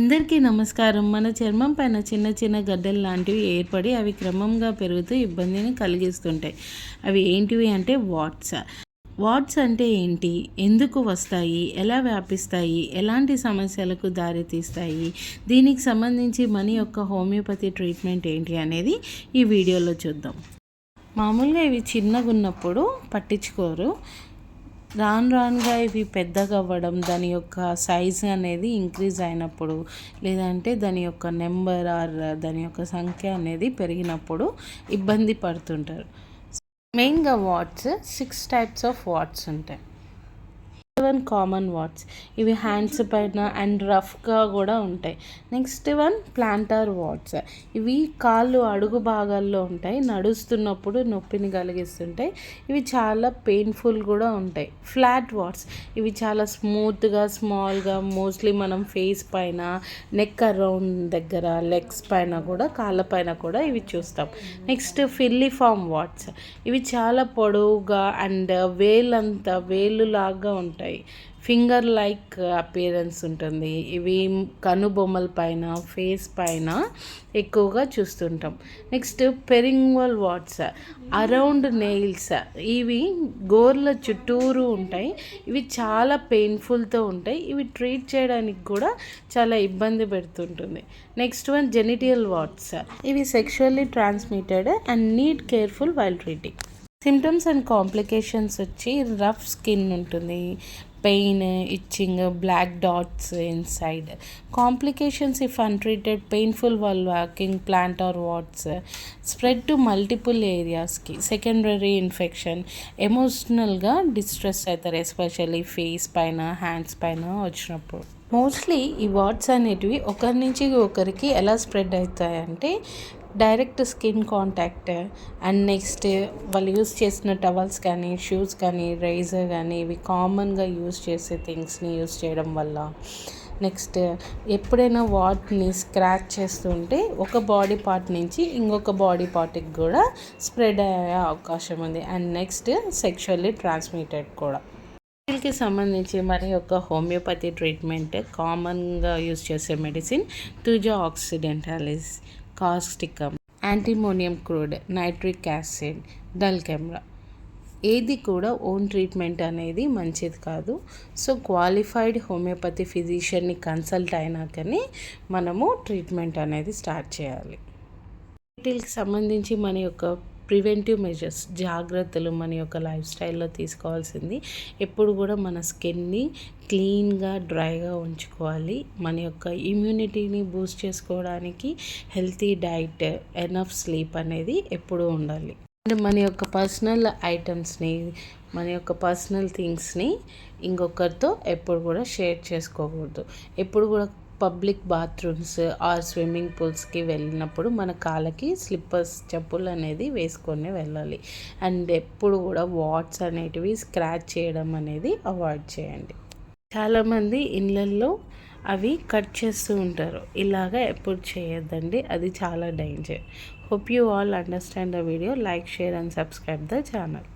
అందరికీ నమస్కారం. మన చర్మం పైన చిన్న చిన్న గడ్డలు లాంటివి ఏర్పడి అవి క్రమంగా పెరుగుతూ ఇబ్బందిని కలిగిస్తుంటాయి. అవి ఏంటివి అంటే వాట్స్. వాట్స్ అంటే ఏంటి? ఎందుకు వస్తాయి? ఎలా వ్యాపిస్తాయి? ఎలాంటి సమస్యలకు దారితీస్తాయి? దీనికి సంబంధించి మన యొక్క హోమియోపతి ట్రీట్మెంట్ ఏంటి అనేది ఈ వీడియోలో చూద్దాం. మామూలుగా ఇవి చిన్నగా ఉన్నప్పుడు పట్టించుకోరు. రాను రానుగా ఇవి పెద్దగా అవ్వడం దాని యొక్క సైజ్ అనేది ఇంక్రీజ్ అయినప్పుడు లేదంటే దాని యొక్క నెంబర్ ఆర్ దాని యొక్క సంఖ్య అనేది పెరిగినప్పుడు ఇబ్బంది పడుతుంటారు. మెయిన్గా warts six types of warts ఉంటాయి. వన్ కామన్ వాట్స్ ఇవి హ్యాండ్స్ పైన అండ్ రఫ్గా కూడా ఉంటాయి. నెక్స్ట్ వన్ ప్లాంటర్ వాట్స్ ఇవి కాళ్ళు అడుగు భాగాల్లో ఉంటాయి. నడుస్తున్నప్పుడు నొప్పిని కలిగిస్తుంటాయి. ఇవి చాలా పెయిన్ఫుల్ కూడా ఉంటాయి. ఫ్లాట్ వాట్స్ ఇవి చాలా స్మూత్గా స్మాల్గా మోస్ట్లీ మనం ఫేస్ పైన నెక్ అరౌండ్ దగ్గర లెగ్స్ పైన కూడా కాళ్ళ పైన కూడా ఇవి చూస్తాం. నెక్స్ట్ ఫిల్లిఫామ్ వాట్స్ ఇవి చాలా పొడవుగా అండ్ వేలంతా వేలు లాగా ఉంటాయి. ఉంటాయి. ఫింగర్ లైక్ అపియరెన్స్ ఉంటుంది. ఇవి కనుబొమ్మల పైన ఫేస్ పైన ఎక్కువగా చూస్తుంటాం. Next periungual warts around nails ఇవి గోర్ల చుట్టూరు ఉంటాయి. ఇవి చాలా పెయిన్ఫుల్తో ఉంటాయి. ఇవి ట్రీట్ చేయడానికి కూడా చాలా ఇబ్బంది పెడుతుంటుంది. నెక్స్ట్ వన్ జెనిటియల్ వాట్స్ ఇవి sexually transmitted and need careful while treating symptoms and complications వచ్చి రఫ్ స్కిన్ ఉంటుంది. Pain itching black dots inside complications if untreated painful while walking plant or warts spread to multiple ఏరియాస్కి secondary infection ఎమోషనల్గా distress అవుతారు especially face పైన hands పైన వచ్చినప్పుడు. Mostly ఈ watts అనేటివి ఒకరి నుంచి ఒకరికి ఎలా spread అవుతాయంటే direct skin contact. And next వాళ్ళు యూస్ చేసిన టవల్స్ కానీ షూస్ కానీ రైజర్ కానీ ఇవి కామన్గా యూస్ చేసే థింగ్స్ని యూస్ చేయడం వల్ల. నెక్స్ట్ ఎప్పుడైనా వాటిని స్క్రాచ్ చేస్తుంటే ఒక బాడీ పార్ట్ నుంచి ఇంకొక బాడీ పార్ట్కి కూడా స్ప్రెడ్ అయ్యే అవకాశం ఉంది. అండ్ నెక్స్ట్ సెక్షువల్లీ ట్రాన్స్మిటెడ్ కూడా. కి సంబంధించి మరి ఒక హోమియోపతి ట్రీట్మెంట్ కామన్గా యూస్ చేసే medicine thuja occidentalis causticum antimonium crude nitric acid dulcamara ఏది కూడా ఓన్ ట్రీట్మెంట్ అనేది మంచిది కాదు. సో క్వాలిఫైడ్ హోమియోపతి ఫిజిషియన్ని కన్సల్ట్ అయినాకనే మనము ట్రీట్మెంట్ అనేది స్టార్ట్ చేయాలి. వీటికి సంబంధించి మన యొక్క ప్రివెంటివ్ మెజర్స్ జాగ్రత్తలు మన యొక్క లైఫ్ స్టైల్లో తీసుకోవాల్సింది. ఎప్పుడు కూడా మన స్కిన్ని క్లీన్గా డ్రైగా ఉంచుకోవాలి. మన యొక్క ఇమ్యూనిటీని బూస్ట్ చేసుకోవడానికి హెల్తీ డైట్ ఎనఫ్ స్లీప్ అనేది ఎప్పుడూ ఉండాలి. అండ్ మన యొక్క పర్సనల్ ఐటమ్స్ని మన యొక్క పర్సనల్ థింగ్స్ని ఇంకొకరితో ఎప్పుడు కూడా షేర్ చేసుకోకూడదు. ఎప్పుడు కూడా పబ్లిక్ బాత్రూమ్స్ ఆర్ స్విమ్మింగ్ పూల్స్కి వెళ్ళినప్పుడు మన కాళ్ళకి స్లిప్పర్స్ చెప్పులు అనేది వేసుకొని వెళ్ళాలి. అండ్ ఎప్పుడు కూడా వాట్స్ అనేటివి స్క్రాచ్ చేయడం అనేది అవాయిడ్ చేయండి. చాలామంది ఇళ్ళల్లో అవి కట్ చేస్తూ ఉంటారు. ఇలాగా ఎప్పుడు చేయొద్దండి. అది చాలా danger. Hope you all understand the video. Like share and subscribe the channel.